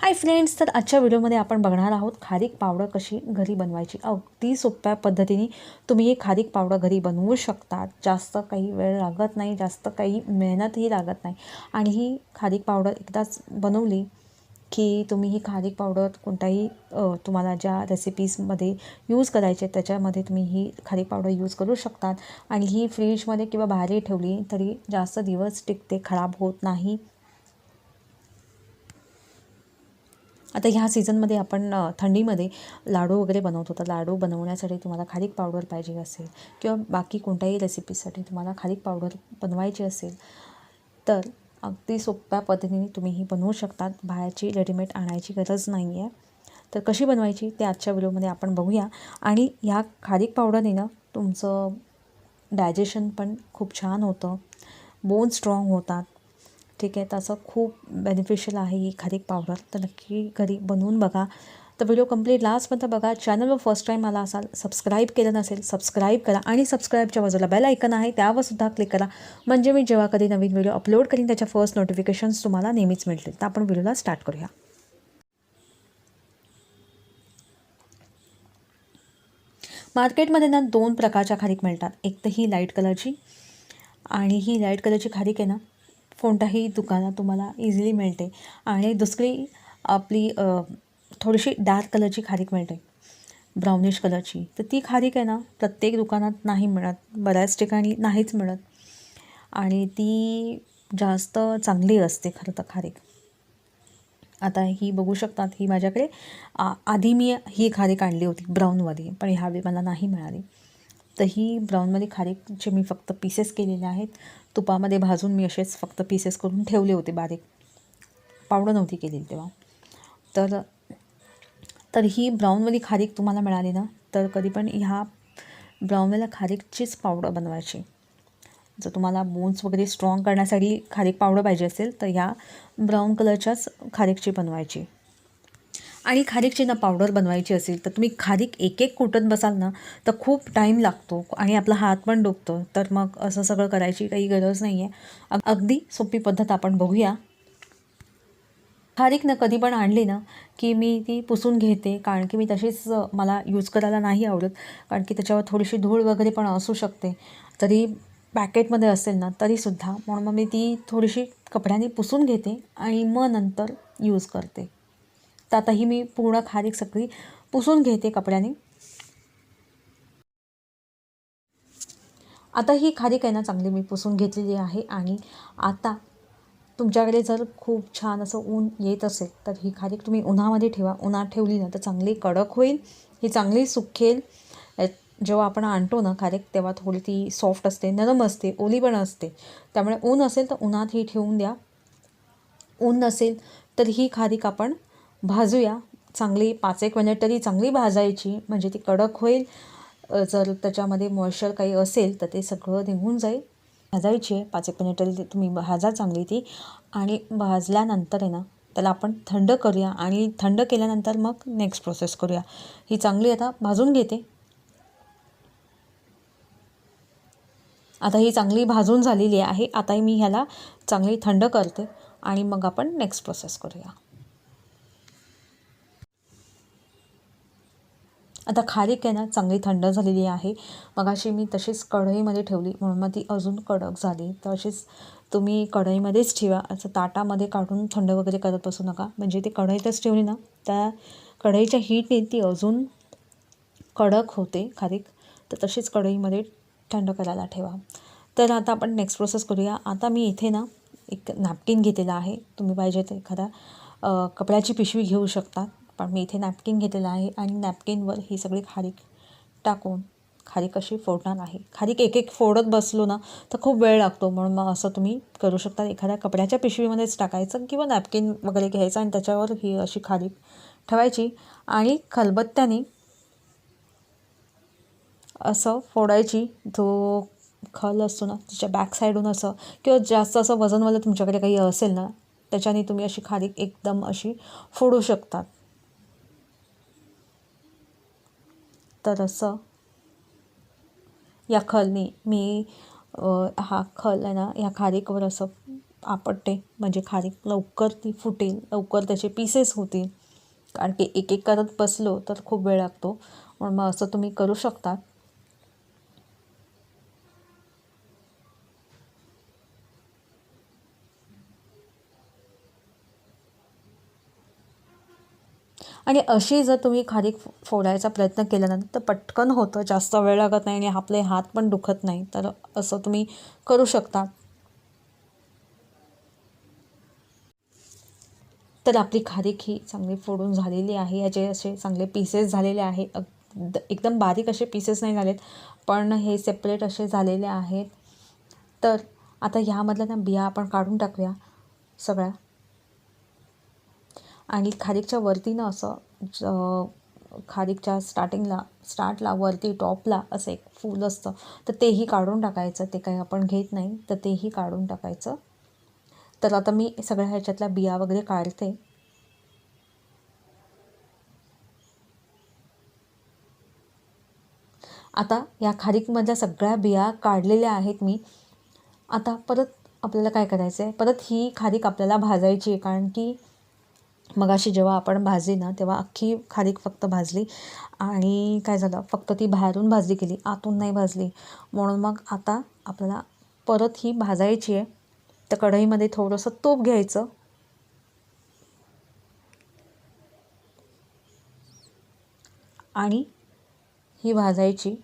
Hi friends तर आजच्या व्हिडिओमध्ये आपण बघणार आहोत खारीक पावडर कशी घरी बनवायची. अगदी सोप्या पद्धतीने तुम्ही ही खारीक पावडर घरी बनवू शकतात. जास्त काही वेळ लागत नाही जास्त काही मेहनतही लागत नाही. आणि ही खारीक पावडर एकदाच बनवली की तुम्ही ही खारीक पावडर कोणत्याही तुम्हाला ज्या रेसिपीजमध्ये यूज करायचे त्याच्यामध्ये तुम्ही ही खारीक पावडर यूज करू शकतात. आणि ही फ्रीजमध्ये किंवा बाहेरही ठेवली तरी जास्त दिवस टिकते खराब होत नाही. आता ह्या सीझनमध्ये आपण थंडीमध्ये लाडू वगैरे बनवतो. तर लाडू बनवण्यासाठी तुम्हाला खारीक पावडर पाहिजे असेल किंवा बाकी कोणत्याही रेसिपीसाठी तुम्हाला खारीक पावडर बनवायची असेल तर अगदी सोप्या पद्धतीने तुम्ही ही बनवू शकतात. बाहेरची रेडीमेड आणायची गरज नाही आहे तर कशी बनवायची ते आजच्या व्हिडिओमध्ये आपण बघूया. आणि ह्या खारीक पावडरने ना तुमचं डायजेशन पण खूप छान होतं. बोन स्ट्रॉंग होतात. ठीक आहे तसं खूप बेनिफिशियल आहे ही खारीक पावडर तर नक्की घरी बनवून बघा. तर व्हिडिओ कंप्लीट लास्टपर्यंत बघा चॅनलवर फर्स्ट टाईम आला असाल सबस्क्राईब केलं नसेल सबस्क्राईब करा आणि सबस्क्राईबच्या बाजूला बेल ऐकन आहे त्यावर सुद्धा क्लिक करा. म्हणजे मी जेव्हा कधी नवीन व्हिडिओ अपलोड करीन त्याच्या फर्स्ट नोटिफिकेशन्स तुम्हाला नेहमीच मिळतील. तर आपण व्हिडिओला स्टार्ट करूया. मार्केटमध्ये ना दोन प्रकारच्या खारीक मिळतात. एक तर ही लाइट कलरची आणि ही लाइट कलरची खारीक आहे ना कोणत्याही दुकानात तुम्हाला इझिली मिळते. आणि दुसरी आपली थोडीशी डार्क कलरची खारीक मिळते. ब्राउनिश कलरची तर ती खारीक आहे ना प्रत्येक दुकानात नाही मिळत. बऱ्याच ठिकाणी नाहीच मिळत. आणि ती जास्त चांगली असते खरं तर खारीक. आता ही बघू शकतात ही माझ्याकडे आ- आधी मी ही खारीक आणली होती ब्राऊनवाली पण ह्यावेळी मला नाही मिळाली. तर ही ब्राऊनमध्ये खारीकचे मी फक्त पीसेस केलेले आहेत. तुपामध्ये भाजून मी असेच फक्त पीसेस करून ठेवले होते बारीक. पावडर नव्हती केलेली तेव्हा. तर तर ही ब्राऊनवाली खारीक तुम्हाला मिळाली ना तर कधी पण ह्या ब्राऊनवाल्या खारीकचीच पावडर बनवायची. जर तुम्हाला बोन्स वगैरे स्ट्रॉंग करण्यासाठी खारीक पावडर पाहिजे असेल तर ह्या ब्राऊन कलरच्याच खारीकची बनवायची. आणि खारीकची ना पावडर बनवायची असेल तर तुम्ही खारीक एक एक कुटत बसाल ना तर खूप टाईम लागतो आणि आपला हात पण डुबतो तर मग असं सगळं करायची काही गरज नाही आहे अग अगदी सोपी पद्धत आपण बघूया. खारीक ना कधी पण आणली ना की मी ती पुसून घेते कारण की मी तशीच मला यूज करायला नाही आवडत कारण की त्याच्यावर थोडीशी धूळ वगैरे पण असू शकते. तरी पॅकेटमध्ये असेल ना तरीसुद्धा म्हणून मग मी ती थोडीशी कपड्याने पुसून घेते आणि मग नंतर यूज करते. तर आता ही मी पूर्ण खारीक सगळी पुसून घेते कपड्याने. आता ही खारीक आहे ना चांगली मी पुसून घेतलेली आहे आणि आता तुमच्याकडे जर खूप छान असं ऊन येत असेल तर ही खारीक तुम्ही उन्हामध्ये ठेवा. उन्हात ठेवली ना तर चांगली कडक होईल ही चांगली सुकेल. जेव्हा आपण आणतो ना खारीक तेव्हा थोडी ती सॉफ्ट असते नरम असते ओली पण असते. त्यामुळे ऊन असेल तर उन्हात ही ठेवून द्या. ऊन नसेल तर ही खारीक आपण भाजूया. चांगली पाच एक मिनिट म्हणजे तरी चांगली भाजायची म्हणजे ती कडक होईल. जर त्याच्यामध्ये मॉइश्चर काही असेल तर ते सगळं निघून जाईल. भाजायची आहे. पाच एक मिनिट म्हणजे तरी ती तुम्ही भाजा चांगली ती. आणि भाजल्यानंतर आहे ना त्याला आपण थंड करूया. आणि थंड केल्यानंतर मग नेक्स्ट प्रोसेस करूया. ही चांगली आता भाजून घेते. आता ही चांगली भाजून झालेली आहे. आता मी ह्याला चांगली थंड करते. आणि मग आपण नेक्स्ट प्रोसेस करूया. आता खारीक आहे ना चांगली थंड झालेली आहे. मगाशी मी तशीच कढईमध्ये ठेवली म्हणून मग ती अजून कडक झाली. तर अशीच तुम्ही कढईमध्येच ठेवा. असं ताटामध्ये काढून थंड वगैरे करत बसू नका. म्हणजे ती कढईतच ठेवली ना त्या कढईच्या हीटने ती अजून कडक होते खारीक. तर तशीच कढईमध्ये थंड करायला ठेवा. तर आता आपण नेक्स्ट प्रोसेस करूया. आता मी इथे ना एक नॅपकिन घेतलेला आहे. तुम्ही पाहिजे तर एखादा कपड्याची पिशवी घेऊ शकता. पण मी इथे नॅपकिन घेतलेला आहे आणि नॅपकिनवर ही सगळी खारीक टाकून खारीक अशी फोडणार आहे खारीक एक एक फोडत बसलो ना तर खूप वेळ लागतो. म्हणून मग असं तुम्ही करू शकता. एखाद्या कपड्याच्या पिशवीमध्येच टाकायचं किंवा नॅपकिन वगैरे घ्यायचं आणि त्याच्यावर ही अशी खारीक ठेवायची आणि खलबत्त्याने असं फोडायची. जो खल असतो ना त्याच्या बॅक साईडून असं किंवा जास्त असं वजनवालं तुमच्याकडे काही असेल ना त्याच्याने तुम्ही अशी खारीक एकदम अशी फोडू शकतात. तर असं. या खलनी मी हा खल आहे ना ह्या खारीकवर असं आपटते. म्हणजे खारीक लवकर ती फुटेल लवकर त्याचे पीसेस होतील. कारण की एक एक करत बसलो तर खूप वेळ लागतो. म्हणून मग असं तुम्ही करू शकता. आणि अशी जर तुम्ही खारीक फोडायचा प्रयत्न केला ना तर पटकन होतं. जास्त वेळ लागत नाही आणि आपले हात पण दुखत नाही. तर असं तुम्ही करू शकता. तर आपली खारीक ही चांगली फोडून झालेली आहे. याचे असे चांगले पीसेस झालेले आहे. एकदम बारीक असे पीसेस नाही झालेत पण हे सेपरेट असे झालेले आहेत. तर आता ह्यामधल्या ना बिया आपण काढून टाकूया सगळ्या. आणि खारीकच्या वरतीनं असं ज- खारीकच्या स्टार्टिंगला स्टार्टला वरती टॉपला असं एक फूल असतं. तर तेही काढून टाकायचं. ते काही आपण घेत नाही. तर तेही काढून टाकायचं. तर आता मी सगळ्या ह्याच्यातल्या बिया वगैरे काढते. आता या खारीकमधल्या सगळ्या बिया काढलेल्या आहेत मी. आता परत आपल्याला काय करायचं आहे परत ही खारीक आपल्याला भाजायची आहे. कारण की मगाशी जेव्हा आपण भाजली ना तेव्हा अख्खी खारीक फक्त भाजली आणि काय झालं फक्त ती बाहेरून भाजली गेली आतून नाही भाजली. म्हणून मग आता आपल्याला परत ही भाजायची आहे. तर कढईमध्ये थोडंसं तूप घ्यायचं. आणि ही भाजायची.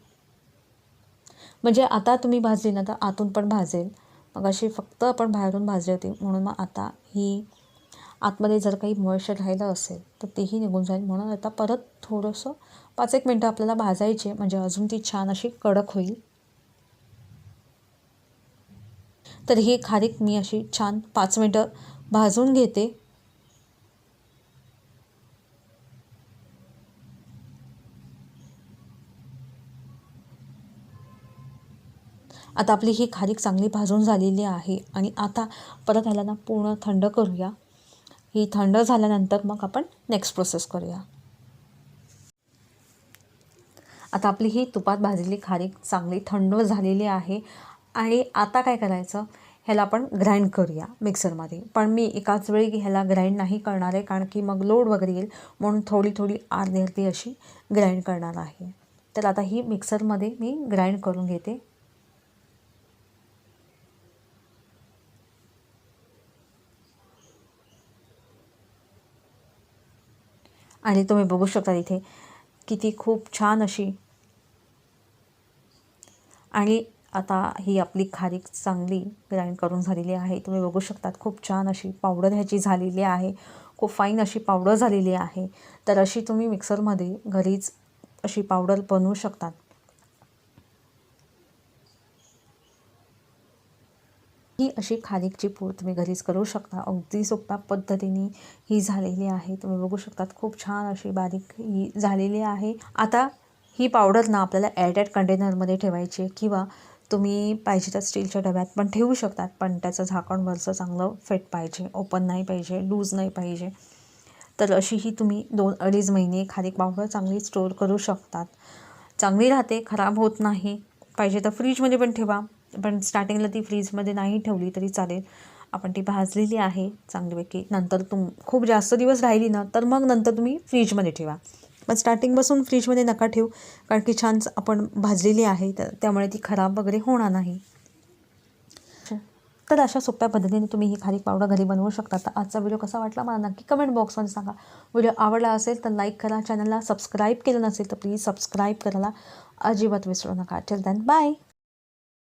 म्हणजे आता तुम्ही भाजली ना तर आतून पण भाजेल. मग अशी फक्त आपण बाहेरून भाजली होती म्हणून मग आता ही आतमध्ये जर काही मॉइश्चर राहिलं असेल तर तेही निघून जाईल. म्हणून आता परत थोडंसं पाच एक मिनटं आपल्याला भाजायचे म्हणजे अजून ती छान अशी कडक होईल. तर ही खारीक मी अशी छान पाच मिनटं भाजून घेते. आता आपली ही खारीक चांगली भाजून झालेली आहे. आणि आता परत ह्याला ना पूर्ण थंड करूया. ही थंड झाल्यानंतर मग आपण नेक्स्ट प्रोसेस करूया. आता आपली ही तुपात भाजलेली खारीक चांगली थंड झालेली आहे. आणि आता काय करायचं? ह्याला आपण ग्राइंड करूया मिक्सरमध्ये पण मी एकाच वेळी ह्याला ग्राइंड नाही करणार आहे कारण की मग लोड वगैरे येईल. म्हणून थोडी थोडी अर्धी अर्धी अशी ग्राइंड करणार आहे. तर आता ही मिक्सरमध्ये मी ग्राइंड करून घेते. आणि तुम्ही बघू शकता इथे किती खूप छान अशी आणि आता ही आपली खारीक चांगली ग्राइंड करून झालेली आहे. तुम्ही बघू शकतात खूप छान अशी पावडर ह्याची झालेली आहे. खूप फाईन अशी पावडर झालेली आहे. तर अशी तुम्ही मिक्सरमध्ये घरीच अशी पावडर बनवू शकतात. ही अशी खारीकची पूड तुम्ही घरीच करू शकता. अगदी सोप्या पद्धतीने ही झालेली आहे. तुम्ही बघू शकतात खूप छान अशी बारीक ही झालेली आहे. आता ही पावडर ना आपल्याला एअरटाईट कंटेनरमध्ये ठेवायची आहे किंवा तुम्ही पाहिजे तर स्टीलच्या डब्यात पण ठेवू शकतात पण त्याचं झाकण वरचं चांगलं फेट पाहिजे ओपन नाही पाहिजे लूज नाही पाहिजे. तर अशी ही तुम्ही दोन अडीच महिने खारीक पावडर चांगली स्टोअर करू शकतात. चांगली राहते खराब होत नाही. पाहिजे तर फ्रीजमध्ये पण ठेवा. पण स्टार्टिंगला ती फ्रीजमध्ये नाही ठेवली तरी चालेल. आपण ती भाजलेली आहे चांगलीपैकी नंतर तुम खूप जास्त दिवस राहिली ना तर मग नंतर तुम्ही फ्रीजमध्ये ठेवा. पण स्टार्टिंगपासून फ्रीजमध्ये नका ठेवू कारण की छान आपण भाजलेली आहे तर त्यामुळे ती खराब वगैरे होणार नाही. तर अशा सोप्या पद्धतीने तुम्ही ही खारीक पावडर घरी बनवू शकता. तर आजचा व्हिडिओ कसा वाटला मला नक्की कमेंट बॉक्समध्ये सांगा. व्हिडिओ आवडला असेल तर लाईक करा चॅनलला सबस्क्राईब केलं नसेल तर प्लीज सबस्क्राईब करायला अजिबात विसरू नका. Till then bye